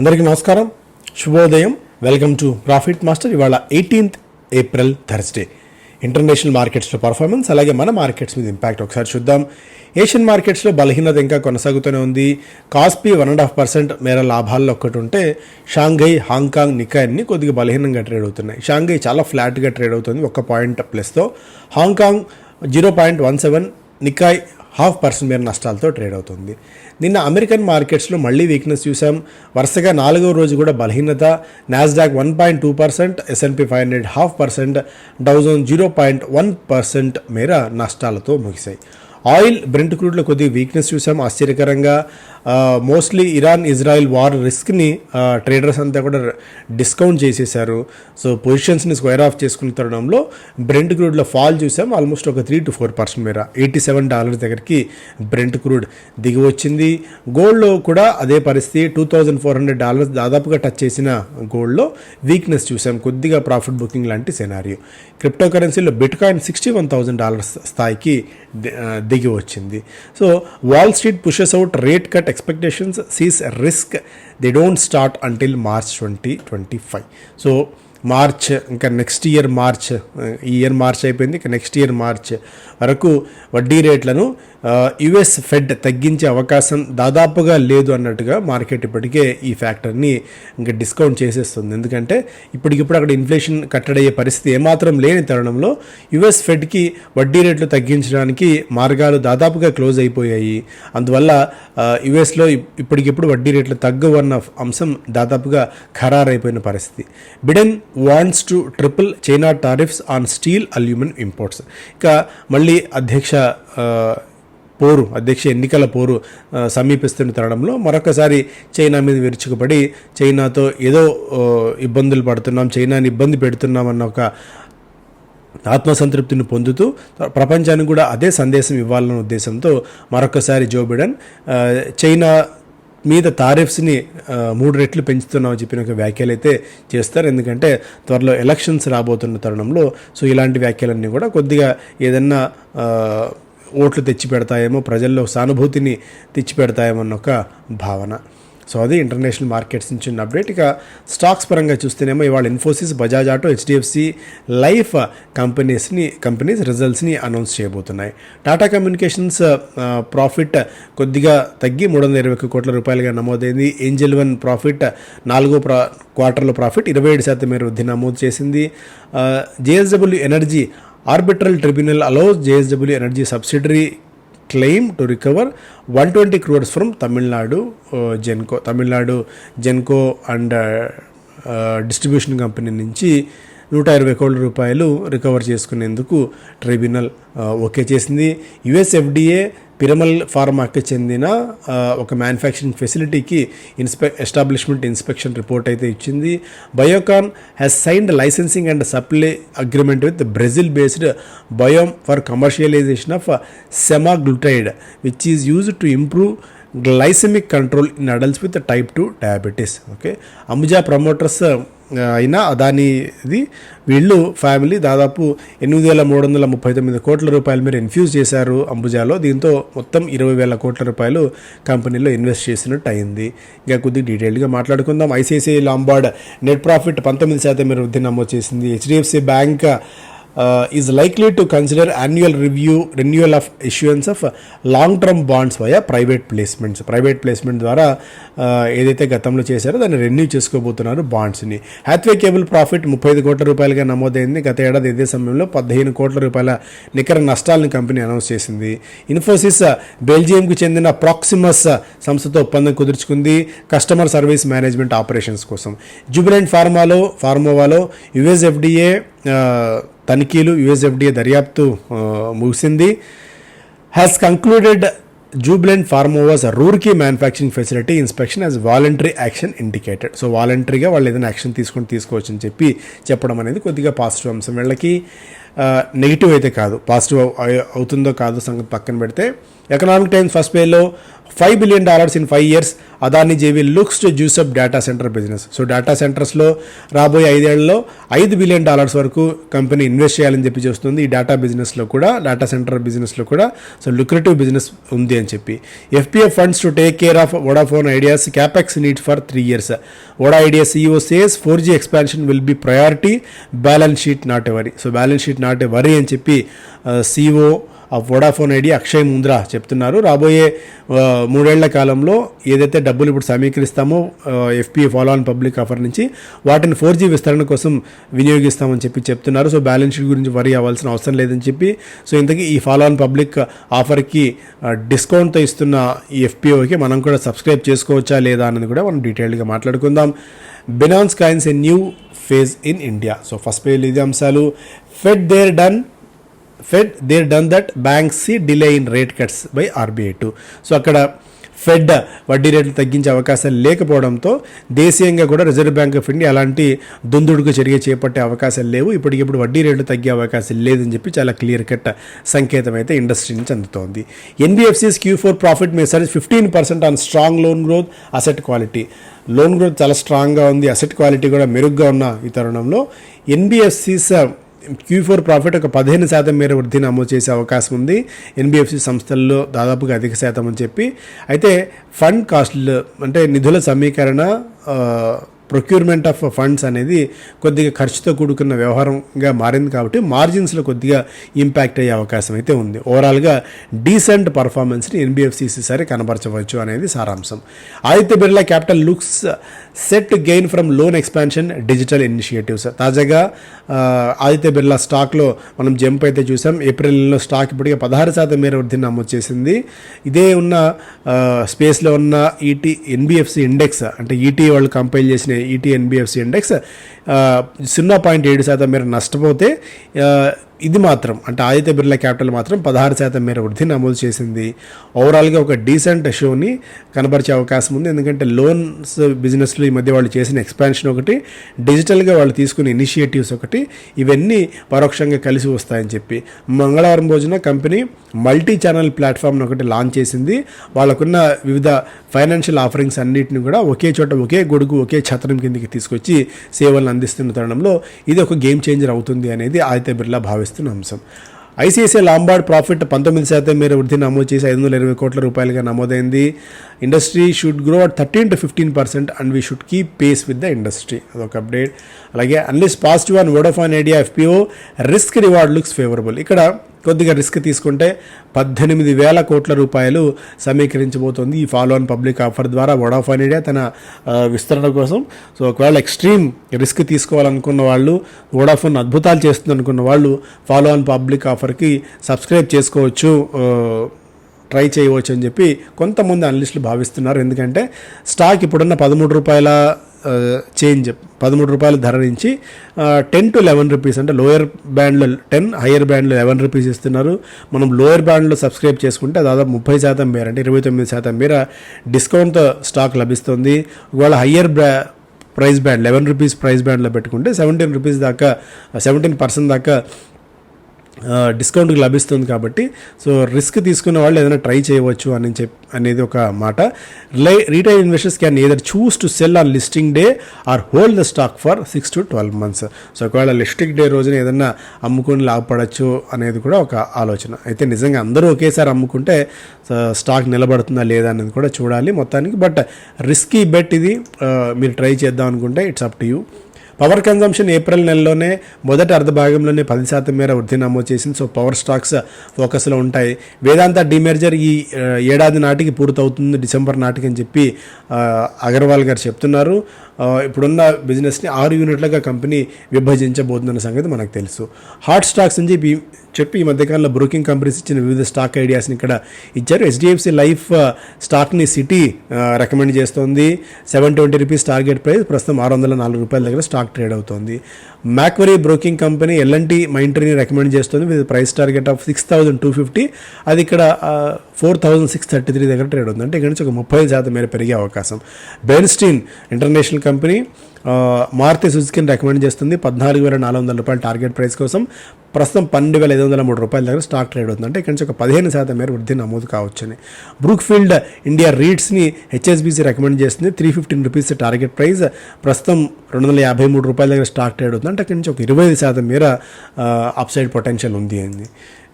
అందరికీ నమస్కారం. శుభోదయం. వెల్కమ్ టు ప్రాఫిట్ మాస్టర్ ఇవాళ ఎయిటీన్త్ ఏప్రిల్ థర్స్డే ఇంటర్నేషనల్ మార్కెట్స్లో పర్ఫార్మెన్స్ అలాగే మన మార్కెట్స్ మీద ఇంపాక్ట్ ఒకసారి చూద్దాం. ఏషియన్ మార్కెట్స్లో బలహీనత ఇంకా కొనసాగుతూనే ఉంది. Kospi one and half percent మేర లాభాల్లో ఒక్కటి ఉంటే షాంఘై హాంకాంగ్ నికాయ్ అన్ని కొద్దిగా బలహీనంగా ట్రేడ్ అవుతున్నాయి. షాంఘై చాలా ఫ్లాట్గా ట్రేడ్ అవుతుంది ఒక point ప్లస్తో Hong Kong zero point one seven Nikkei half percent మేర నష్టాలతో ట్రేడ్ అవుతుంది. నిన్న అమెరికన్ మార్కెట్స్లో మళ్ళీ వీక్నెస్ చూసాం వరుసగా నాలుగో రోజు కూడా బలహీనత. Nasdaq one point two percent S and P five hundred half percent Dow Jones zero point one percent మేర నష్టాలతో ముగిశాయి. ఆయిల్ బ్రెంట్ క్రూడ్లో కొద్దిగా వీక్నెస్ చూసాం ఆశ్చర్యకరంగా మోస్ట్లీ ఇరాన్ ఇజ్రాయెల్ వార్ రిస్క్ని ట్రేడర్స్ అంతా కూడా డిస్కౌంట్ చేసేసారు సో పొజిషన్స్ని స్క్వేర్ ఆఫ్ చేసుకున్న తరుణంలో బ్రెంట్ క్రూడ్లో ఫాల్ చూసాం ఆల్మోస్ట్ ఒక త్రీ టు ఫోర్ పర్సెంట్ మేర. ఎయిటీ సెవెన్ డాలర్స్ దగ్గరికి బ్రెంట్ క్రూడ్ దిగి వచ్చింది. గోల్డ్లో కూడా అదే పరిస్థితి. Two thousand four hundred dollars దాదాపుగా టచ్ చేసిన గోల్డ్లో వీక్నెస్ చూసాం కొద్దిగా ప్రాఫిట్ బుకింగ్ లాంటి సెనారియో క్రిప్టో కరెన్సీలో bitcoin sixty one thousand dollars స్థాయికి దిగి వచ్చింది. So Wall Street pushes out rate cut expectations sees risk they don't start until March twenty twenty five so March ఇంకా నెక్స్ట్ ఇయర్ మార్చ్ ఈ year March అయిపోయింది ఇంకా next year March వరకు వడ్డీ రేట్లను యుఎస్ ఫెడ్ తగ్గించే అవకాశం దాదాపుగా లేదు అన్నట్టుగా మార్కెట్ ఇప్పటికే ఈ ఫ్యాక్టర్ని ఇంకా డిస్కౌంట్ చేసేస్తుంది. ఎందుకంటే ఇప్పటికిప్పుడు అక్కడ ఇన్ఫ్లేషన్ కట్టడయ్యే పరిస్థితి ఏమాత్రం లేని తరుణంలో యుఎస్ ఫెడ్కి వడ్డీ రేట్లు తగ్గించడానికి మార్గాలు దాదాపుగా క్లోజ్ అయిపోయాయి. అందువల్ల యుఎస్లో ఇప్పటికిప్పుడు వడ్డీ రేట్లు అన్న అంశం దాదాపుగా ఖరారైపోయిన పరిస్థితి. Biden wants to triple China tariffs on steel aluminium imports ఇక మళ్ళీ అధ్యక్ష పోరు అధ్యక్ష ఎన్నికల పోరు సమీపిస్తున్న తరుణంలో మరొకసారి చైనా మీద విరుచుకుపడి చైనాతో ఏదో ఇబ్బందులు పడుతున్నాం చైనాని ఇబ్బంది పెడుతున్నాం అన్న ఒక ఆత్మసంతృప్తిని పొందుతూ ప్రపంచానికి కూడా అదే సందేశం ఇవ్వాలన్న ఉద్దేశంతో మరొకసారి జో బిడెన్ చైనా మీద తారిఫ్స్ని మూడు రెట్లు పెంచుతున్నామని చెప్పిన ఒక వ్యాఖ్యలు అయితే చేస్తారు. ఎందుకంటే త్వరలో ఎలక్షన్స్ రాబోతున్న తరుణంలో సో ఇలాంటి వ్యాఖ్యలన్నీ కూడా కొద్దిగా ఏదన్నా ఓట్లు తెచ్చి పెడతాయేమో ప్రజల్లో సానుభూతిని తెచ్చి పెడతాయేమో ఒక భావన. సో అది ఇంటర్నేషనల్ మార్కెట్స్ నుంచి ఉన్న అప్డేట్ ఇక స్టాక్స్ పరంగా చూస్తేనేమో ఇవాళ Infosys Bajaj auto HDFC life కంపెనీస్ని companies రిజల్ట్స్ని అనౌన్స్ చేయబోతున్నాయి. టాటా కమ్యూనికేషన్స్ ప్రాఫిట్ కొద్దిగా తగ్గి మూడు వందల ఇరవై కోట్ల రూపాయలుగా నమోదైంది. ఏంజల్ వన్ ప్రాఫిట్ నాలుగో ప్రా క్వార్టర్లో ప్రాఫిట్ ఇరవై ఏడు శాతం మేర వృద్ధి నమోదు చేసింది. JSW energy arbitral tribunal allows JSW energy subsidiary claim to recover one twenty crores from Tamil Nadu Genco Tamil Nadu Genco and distribution company నుంచి నూట ఇరవై కోట్ల రూపాయలు రికవర్ చేసుకునేందుకు ట్రిబ్యునల్ ఓకే చేసింది. యుఎస్ఎఫ్డిఏ పిరమల్ ఫార్మాకి చెందిన ఒక మ్యానుఫ్యాక్చరింగ్ ఫెసిలిటీకి ఇన్స్పె ఎస్టాబ్లిష్మెంట్ ఇన్స్పెక్షన్ రిపోర్ట్ అయితే ఇచ్చింది. Biocon has signed licensing and supply agreement with Brazil based Biomm for commercialisation of semaglutide which is used to improve glycemic control in adults with type two diabetes okay Ambuja promoters అయినా ఇది వీళ్ళు family దాదాపు ఎనిమిది వేల మూడు వందల ముప్పై తొమ్మిది కోట్ల రూపాయలు మీరు ఇన్ఫ్యూజ్ చేశారు అంబుజాలో. దీంతో మొత్తం ఇరవై వేల కోట్ల రూపాయలు కంపెనీలో ఇన్వెస్ట్ చేసినట్టు అయింది ఇంకా కొద్దిగా డీటెయిల్గా మాట్లాడుకుందాం. ఐసీఐసీఐ లాంబార్డ్ నెట్ ప్రాఫిట్ పంతొమ్మిది శాతం మీరు వృద్ధి నమోదు చేసింది. HDFC bank is likely to consider annual review renewal of issuance of long term bonds via private placements private placement ద్వారా uh, ఏదైతే గతంలో చేశారో దాన్ని రెన్యూ చేసుకోబోతున్నారు బాండ్స్ని హ్యాత్వే కేబుల్ ప్రాఫిట్ ముప్పై ఐదు కోట్ల రూపాయలుగా నమోదైంది. గత ఏడాది ఇదే సమయంలో పదిహేను కోట్ల రూపాయల నికర నష్టాలను కంపెనీ అనౌన్స్ చేసింది. ఇన్ఫోసిస్ uh, బెల్జియంకు చెందిన ప్రాక్సిమస్ uh, సంస్థతో ఒప్పందం కుదుర్చుకుంది. కస్టమర్ సర్వీస్ మేనేజ్మెంట్ ఆపరేషన్స్ కోసం. జుబిలెంట్ ఫార్మాలో ఫార్మోవాలో యుఎస్ఎఫ్డిఏ తనిఖీలు యుఎస్ఎఫ్డిఏ దర్యాప్తు ముగిసింది. Has concluded Jubilant Pharmova Roorkee manufacturing facility inspection as voluntary action indicated so వాలంటరీగా వాళ్ళు ఏదైనా యాక్షన్ తీసుకొని తీసుకోవచ్చు అని చెప్పి చెప్పడం అనేది కొద్దిగా పాజిటివ్ అంశం. వీళ్ళకి నెగిటివ్ అయితే కాదు. పాజిటివ్ అవుతుందో కాదో సంగతి పక్కన పెడితే ఎకనామిక్ టైమ్స్ ఫస్ట్ పేలో five billion dollars in five years Adani JV looks to juice up data centre business so data సెంటర్స్లో రాబోయే ఐదేళ్ళలో ఐదు బిలియన్ డాలర్స్ వరకు కంపెనీ ఇన్వెస్ట్ చేయాలని చెప్పి చూస్తుంది. ఈ డేటా బిజినెస్లో కూడా డేటా సెంటర్ బిజినెస్లో కూడా సో లుక్రేటివ్ బిజినెస్ ఉంది అని చెప్పి. FPF funds to take care of Vodafone Idea's capex need for three years Voda Idea CEO says four G expansion will be priority balance sheet not a worry so balance sheet not a worry అని చెప్పి CEO ఆ Vodafone Idea Akshay Mundra చెప్తున్నారు. రాబోయే మూడేళ్ళ కాలంలో ఏదైతే డబ్బులు ఇప్పుడు సమీకరిస్తామో FP follow on public offer నుంచి వాటిని ఫోర్ జీ విస్తరణ కోసం వినియోగిస్తామని చెప్పి చెప్తున్నారు. సో బ్యాలెన్స్ షీట్ గురించి వరి అవ్వాల్సిన అవసరం లేదని చెప్పి సో ఇంతకీ ఈ ఫాలో ఆన్ పబ్లిక్ ఆఫర్కి డిస్కౌంట్తో ఇస్తున్న ఈ ఎఫ్పిఓకి మనం కూడా సబ్స్క్రైబ్ చేసుకోవచ్చా లేదా అన్నది కూడా మనం డీటెయిల్డ్గా మాట్లాడుకుందాం. Binance coins a new phase in India so first page ఇది అంశాలు. Fed there done Fed there done that bank see delay in rate cuts by RBI too so అక్కడ ఫెడ్ వడ్డీ రేట్లు తగ్గించే అవకాశాలు లేకపోవడంతో దేశీయంగా కూడా రిజర్వ్ బ్యాంక్ ఆఫ్ ఇండియా అలాంటి దుందుడుకు చర్య చేపట్టే అవకాశాలు లేవు. ఇప్పటికిప్పుడు వడ్డీ రేట్లు తగ్గే అవకాశం లేదని చెప్పి చాలా క్లియర్ కట్ సంకేతం అయితే ఇండస్ట్రీ నుంచి అందుతోంది. NBFCs Q four profit may fifteen percent on strong loan growth asset quality loan growth చాలా స్ట్రాంగ్గా ఉంది. అసెట్ క్వాలిటీ కూడా మెరుగ్గా ఉన్న ఈ తరుణంలో ఎన్బిఎఫ్సిస్ క్యూ ఫోర్ ప్రాఫిట్ ఒక పదిహేను శాతం మేర వృద్ధి నమోదు చేసే అవకాశం ఉంది. ఎన్బిఎఫ్సి సంస్థల్లో దాదాపుగా అధిక శాతం అని చెప్పి. అయితే ఫండ్ కాస్ట్లు అంటే నిధుల సమీకరణ ప్రొక్యూర్మెంట్ ఆఫ్ ఫండ్స్ అనేది కొద్దిగా ఖర్చుతో కూడుకున్న వ్యవహారంగా మారింది కాబట్టి మార్జిన్స్లో కొద్దిగా ఇంపాక్ట్ అయ్యే అవకాశం అయితే ఉంది. ఓవరాల్గా డీసెంట్ పర్ఫార్మెన్స్ని ఎన్బిఎఫ్సిసి సరే కనబరచవచ్చు అనేది సారాంశం. Aditya Birla capital looks set gain from loan expansion digital initiatives తాజాగా ఆదిత్య బిర్లా స్టాక్లో మనం జంప్ అయితే చూసాం. ఏప్రిల్లో స్టాక్ ఇప్పటికే పదహారు శాతం మేర వృద్ధిని నమోదు చేసింది. ఇదే ఉన్న స్పేస్లో ఉన్న ఈటీ ఎన్బిఎఫ్సి ఇండెక్స్ అంటే ఈటీ వాళ్ళు కంపైల్ చేసిన ఈటీ ఎన్బిఎఫ్సి ఇండెక్స్ ఆ, సున్నా పాయింట్ ఏడు శాతం మేర నష్టపోతే ఆ, ఇది మాత్రం అంటే ఆదిత్య బిర్లా క్యాపిటల్ మాత్రం పదహారు శాతం మేర వృద్ధి నమోదు చేసింది. ఓవరాల్గా ఒక డీసెంట్ షోని కనబరిచే అవకాశం ఉంది. ఎందుకంటే లోన్స్ బిజినెస్లో ఈ మధ్య వాళ్ళు చేసిన ఎక్స్పాన్షన్ ఒకటి డిజిటల్గా వాళ్ళు తీసుకున్న ఇనిషియేటివ్స్ ఒకటి ఇవన్నీ పరోక్షంగా కలిసి వస్తాయని చెప్పి. మంగళవారం రోజున కంపెనీ మల్టీ ఛానల్ ప్లాట్ఫామ్ను ఒకటి లాంచ్ చేసింది. వాళ్ళకున్న వివిధ ఫైనాన్షియల్ ఆఫరింగ్స్ అన్నిటిని కూడా ఒకే చోట ఒకే గొడుగు ఒకే ఛత్రం కిందకి తీసుకొచ్చి సేవలను అందిస్తున్న తరుణంలో ఇది ఒక గేమ్ చేంజర్ అవుతుంది అనేది ఆదిత్య బిర్లా భావిస్తున్న అంశం. ఐసీఐసీఐ లాంబార్డ్ ప్రాఫిట్ పంతొమ్మిది శాతం మేర వృద్ధి నమోదు చేసి ఐదు వందల ఇరవై కోట్ల రూపాయలుగా నమోదైంది. Industry should grow at thirteen to fifteen percent and we should keep pace with the industry అదొక అప్డేట్ అలాగే analysts positive and Vodafone Idea FPO risk reward looks favourable ఇక్కడ కొద్దిగా రిస్క్ తీసుకుంటే పద్దెనిమిది వేల కోట్ల రూపాయలు సమీకరించబోతోంది ఈ ఫాలో ఆన్ పబ్లిక్ ఆఫర్ ద్వారా వోడాఫోన్ ఇండియా తన విస్తరణ కోసం. సో ఒకవేళ ఎక్స్ట్రీమ్ రిస్క్ తీసుకోవాలనుకున్న వాళ్ళు వడాఫోన్ అద్భుతాలు చేస్తుంది అనుకున్న వాళ్ళు ఫాలో ఆన్ పబ్లిక్ ఆఫర్కి సబ్స్క్రైబ్ చేసుకోవచ్చు ట్రై చేయవచ్చు అని చెప్పి కొంతమంది అనలిస్టులు భావిస్తున్నారు. ఎందుకంటే స్టాక్ ఇప్పుడున్న పదమూడు రూపాయల చేంజ్ పదమూడు రూపాయల ధర నుంచి టెన్ టు లెవెన్ రూపీస్ అంటే లోయర్ బ్యాండ్లో టెన్ హయ్యర్ బ్యాండ్లో లెవెన్ రూపీస్ ఇస్తున్నారు. మనం లోయర్ బ్యాండ్లో సబ్స్క్రైబ్ చేసుకుంటే దాదాపు ముప్పై శాతం మేర అంటే ఇరవై తొమ్మిది శాతం మేర డిస్కౌంట్తో స్టాక్ లభిస్తుంది. ఒకవేళ హయ్యర్ బ్రా price band eleven rupees price బ్యాండ్లో పెట్టుకుంటే సెవెంటీన్ రూపీస్ దాకా సెవెంటీన్ పర్సెంట్ దాకా డిస్కౌంట్ లభిస్తుంది కాబట్టి సో రిస్క్ తీసుకున్న వాళ్ళు ఏదైనా ట్రై చేయవచ్చు అని చెప్ అనేది ఒక మాట. Rely retail investors can either choose to sell on listing day or hold the stock for six to twelve months so ఒకవేళ లిస్టింగ్ డే రోజున ఏదైనా అమ్ముకుని లాభపడచ్చు అనేది కూడా ఒక ఆలోచన. అయితే నిజంగా అందరూ ఒకేసారి అమ్ముకుంటే స్టాక్ నిలబడుతుందా లేదా అనేది కూడా చూడాలి మొత్తానికి. బట్ రిస్కీ బెట్ ఇది మీరు ట్రై చేద్దాం అనుకుంటే it's up to you power consumption April నెలలోనే మొదటి అర్ధ భాగంలోనే పది శాతం మేర వృద్ధి నమోదు చేసింది. సో పవర్ స్టాక్స్ ఫోకస్లో ఉంటాయి. వేదాంత డిమెర్జర్ ఈ ఏడాది నాటికి పూర్తవుతుంది. డిసెంబర్ నాటికి అని చెప్పి అగర్వాల్ గారు చెప్తున్నారు. ఇప్పుడున్న బిజినెస్ని ఆరు యూనిట్లుగా కంపెనీ విభజించబోతుందన్న సంగతి మనకు తెలుసు. హాట్ స్టాక్స్ అని చెప్పి చెప్పి ఈ మధ్యకాలంలో బ్రోకింగ్ కంపెనీస్ ఇచ్చిన వివిధ స్టాక్ ఐడియాస్ని ఇక్కడ ఇచ్చారు. హెచ్డిఎఫ్సి లైఫ్ స్టాక్ని సిటీ రికమెండ్ చేస్తోంది. Seven twenty rupees target price ప్రస్తుతం ఆరు వందల నాలుగు రూపాయల దగ్గర స్టాక్ ట్రేడ్ అవుతోంది. మ్యాక్వరీ బ్రోకింగ్ కంపెనీ ఎల్ఎన్టీ మైంట్రీని రికమెండ్ చేస్తుంది. With price target of six thousand two fifty అది ఇక్కడ four thousand six thirty three దగ్గర ట్రేడ్ ఉంది అంటే ఇక్కడ నుంచి ఒక ముప్పై శాతం మేర పెరిగే అవకాశం. బెర్న్స్టీన్ ఇంటర్నేషనల్ కంపెనీ మారుతి సుజుకిని రికమెండ్ చేస్తుంది. పద్నాలుగు వేల నాలుగు వందల రూపాయల టార్గెట్ ప్రైస్ కోసం. ప్రస్తుతం పన్నెండు వేల ఐదు వందల మూడు రూపాయల దగ్గర స్టాక్ ట్రేడ్ అవుతుంది. అంటే ఇక్కడ నుంచి ఒక పదిహేను శాతం మేర వృద్ధి నమోదు కావచ్చని. బ్రూక్ఫీల్డ్ ఇండియా రీట్స్ని హెచ్ఎస్బీసీ రికమెండ్ చేస్తుంది. Three fifteen rupees target price ప్రస్తుతం రెండు వందల యాభై మూడు రూపాయల దగ్గర స్టాక్ ట్రేడ్ అవుతుంది. అంటే అక్కడి నుంచి ఒక ఇరవై ఐదు శాతం మేర అప్సైడ్ పొటెన్షియల్ ఉంది అండి.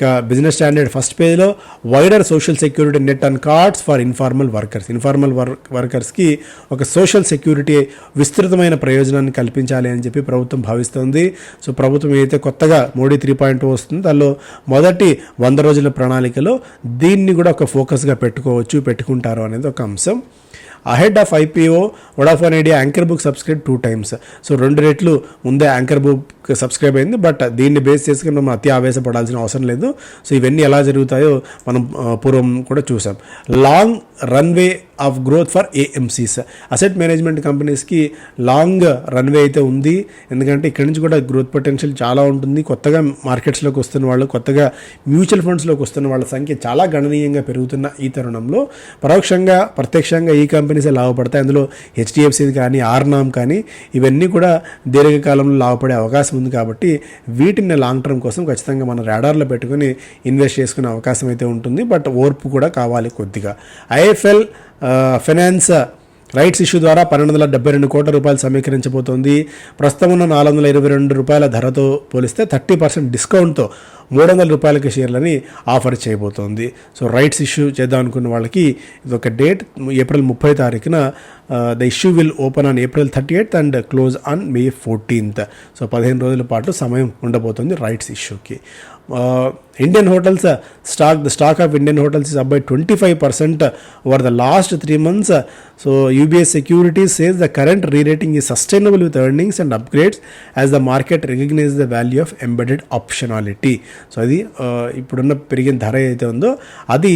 ఇక బిజినెస్ స్టాండర్డ్ ఫస్ట్ పేజ్లో wider social security net and cards for informal workers informal work వర్కర్స్కి ఒక సోషల్ సెక్యూరిటీ విస్తృతమైన ప్రయోజనాన్ని కల్పించాలి అని చెప్పి ప్రభుత్వం భావిస్తుంది. సో ప్రభుత్వం ఏదైతే కొత్తగా మోడీ త్రీ పాయింట్ oh వస్తుందో దానిలో మొదటి వంద రోజుల ప్రణాళికలో దీన్ని కూడా ఒక ఫోకస్గా పెట్టుకోవచ్చు పెట్టుకుంటారు అనేది ఒక అంశం. Ahead of IPO Vodafone Idea anchor book subscribe two times so రెండు రెట్లు ముందే యాంకర్ బుక్ సబ్స్క్రైబ్ అయింది. బట్ దీన్ని బేస్ చేసుకుని మనం అతి ఆవేశపడాల్సిన అవసరం లేదు. సో ఇవన్నీ ఎలా జరుగుతాయో మనం పూర్వం కూడా చూసాం. Long runway of growth for AMCs asset management కంపెనీస్కి లాంగ్ రన్వే అయితే ఉంది. ఎందుకంటే ఇక్కడి నుంచి కూడా గ్రోత్ పొటెన్షియల్ చాలా ఉంటుంది. కొత్తగా మార్కెట్స్లోకి వస్తున్న వాళ్ళు కొత్తగా మ్యూచువల్ ఫండ్స్లోకి వస్తున్న వాళ్ళ సంఖ్య చాలా గణనీయంగా పెరుగుతున్న ఈ తరుణంలో. పరోక్షంగా ప్రత్యక్షంగా ఈ కంపెనీసే లాభపడతాయి? అందులో హెచ్డిఎఫ్సీ కానీ ఆర్నామ్ కానీ ఇవన్నీ కూడా దీర్ఘకాలంలో లాభపడే అవకాశం ఉంది కాబట్టి వీటిని లాంగ్ టర్మ్ కోసం ఖచ్చితంగా మన రాడార్లో పెట్టుకుని ఇన్వెస్ట్ చేసుకునే అవకాశం అయితే ఉంటుంది. బట్ ఓర్పు కూడా కావాలి కొద్దిగా. I IFL finance rights issue ద్వారా పన్నెండు వందల డెబ్బై రెండు కోట్ల రూపాయలు సమీకరించబోతోంది. ప్రస్తుతం ఉన్న నాలుగు వందల ఇరవై రెండు రూపాయల ధరతో పోలిస్తే థర్టీ పర్సెంట్ డిస్కౌంట్తో మూడు వందల రూపాయలకి షేర్లని ఆఫర్ చేయబోతోంది. సో రైట్స్ ఇష్యూ చేద్దాం అనుకున్న వాళ్ళకి ఇది ఒక డేట్ ఏప్రిల్ ముప్పై తారీఖున the issue will open on April thirty eighth and close on May fourteenth. So పదిహేను రోజుల పాటు సమయం ఉండబోతుంది rights ఇష్యూకి. Indian Hotels stock the stock of Indian Hotels is up by twenty five percent over the last three months so UBS securities says the current rerating is sustainable with earnings and upgrades as the market recognise the value of embedded optionality so అది ఇప్పుడున్న పెరిగిన ధర ఏదైతే ఉందో అది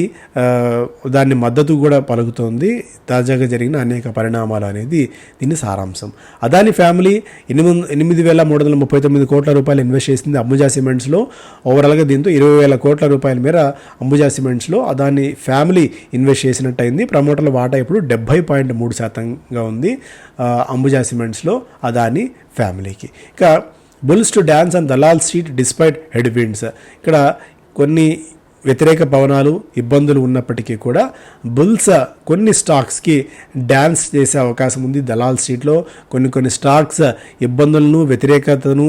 దాన్ని మద్దతు కూడా పలుకుతోంది. తాజాగా జరిగిన అనేక పరిణామాలు అనేది దీని సారాంశం. అదాని ఫ్యామిలీ ఎనిమిది ఎనిమిది వేల మూడు వందల ముప్పై తొమ్మిది కోట్ల రూపాయలు ఇన్వెస్ట్ చేసింది అంబుజా సిమెంట్స్లో. ఓవర్ ఓవరాల్గా దీంతో ఇరవై వేల కోట్ల రూపాయల మేర అంబుజా సిమెంట్స్లో దాన్ని ఫ్యామిలీ ఇన్వెస్ట్ చేసినట్టు అయింది. ప్రమోటర్ల వాటా ఇప్పుడు డెబ్బై పాయింట్ మూడు శాతంగా ఉంది అంబుజా సిమెంట్స్లో అదాని ఫ్యామిలీకి. ఇక bulls to dance and Dalal street despite headwinds. ఇక్కడ కొన్ని వ్యతిరేక పవనాలు ఇబ్బందులు ఉన్నప్పటికీ కూడా బుల్స్ కొన్ని స్టాక్స్కి డ్యాన్స్ చేసే అవకాశం ఉంది దలాల్ స్ట్రీట్లో. కొన్ని కొన్ని స్టాక్స్ ఇబ్బందులను వ్యతిరేకతను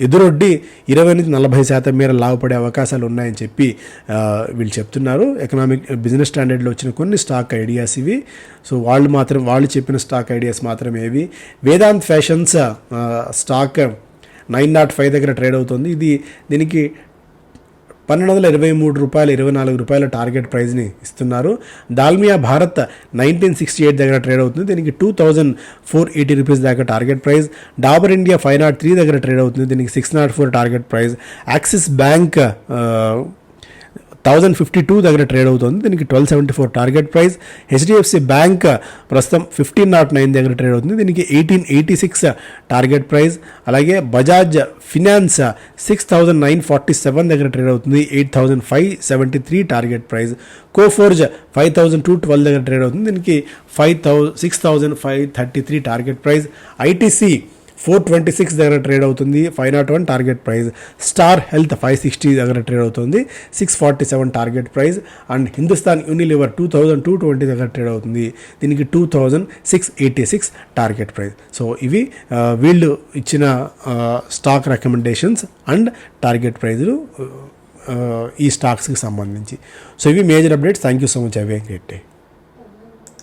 ఎదురొడ్డి ఇరవై నుంచి నలభై శాతం మేర లాభపడే అవకాశాలు ఉన్నాయని చెప్పి వీళ్ళు చెప్తున్నారు. ఎకనామిక్ బిజినెస్ స్టాండర్డ్లో వచ్చిన కొన్ని స్టాక్ ఐడియాస్ ఇవి. సో వాళ్ళు మాత్రం వాళ్ళు చెప్పిన స్టాక్ ఐడియాస్ మాత్రమే ఇవి. Vedant fashions stock nine nought five దగ్గర ట్రేడ్ అవుతుంది. ఇది దీనికి పన్నెండు వందల ఇరవై మూడు రూపాయలు ఇరవై నాలుగు రూపాయల టార్గెట్ ప్రైస్ని ఇస్తున్నారు. Dalmia Bharat nineteen sixty eight దగ్గర ట్రేడ్ అవుతుంది. దీనికి two thousand four eighty rupees దాకా target price Dabur India five nought three దగ్గర ట్రేడ్ అవుతుంది. దీనికి six nought four target price Axis bank thousand fifty two దగ్గర ట్రేడ్ అవుతుంది. దీనికి twelve seventy four target price HDFC bank ప్రస్తుతం fifteen nought nine దగ్గర trade అవుతుంది. దీనికి eighteen eighty six target price అలాగే Bajaj finance six thousand nine forty seven దగ్గర trade అవుతుంది. Eight thousand five seventy three target price Coforge five thousand two twelve దగ్గర trade అవుతుంది. దీనికి five thou six thousand five thirty three target price ITC four twenty six దగ్గర trade అవుతుంది. Five nought one target price. Star Health five sixty దగ్గర trade అవుతుంది. Six forty seven target price. And Hindustan Unilever two thousand two twenty దగ్గర trade అవుతుంది. దీనికి two thousand six eighty six target price. So ఇవి వీళ్ళు ఇచ్చిన stock recommendations and target ప్రైజులు ఈ స్టాక్స్కి సంబంధించి. సో ఇవి major updates. Thank you so much. Have a great day.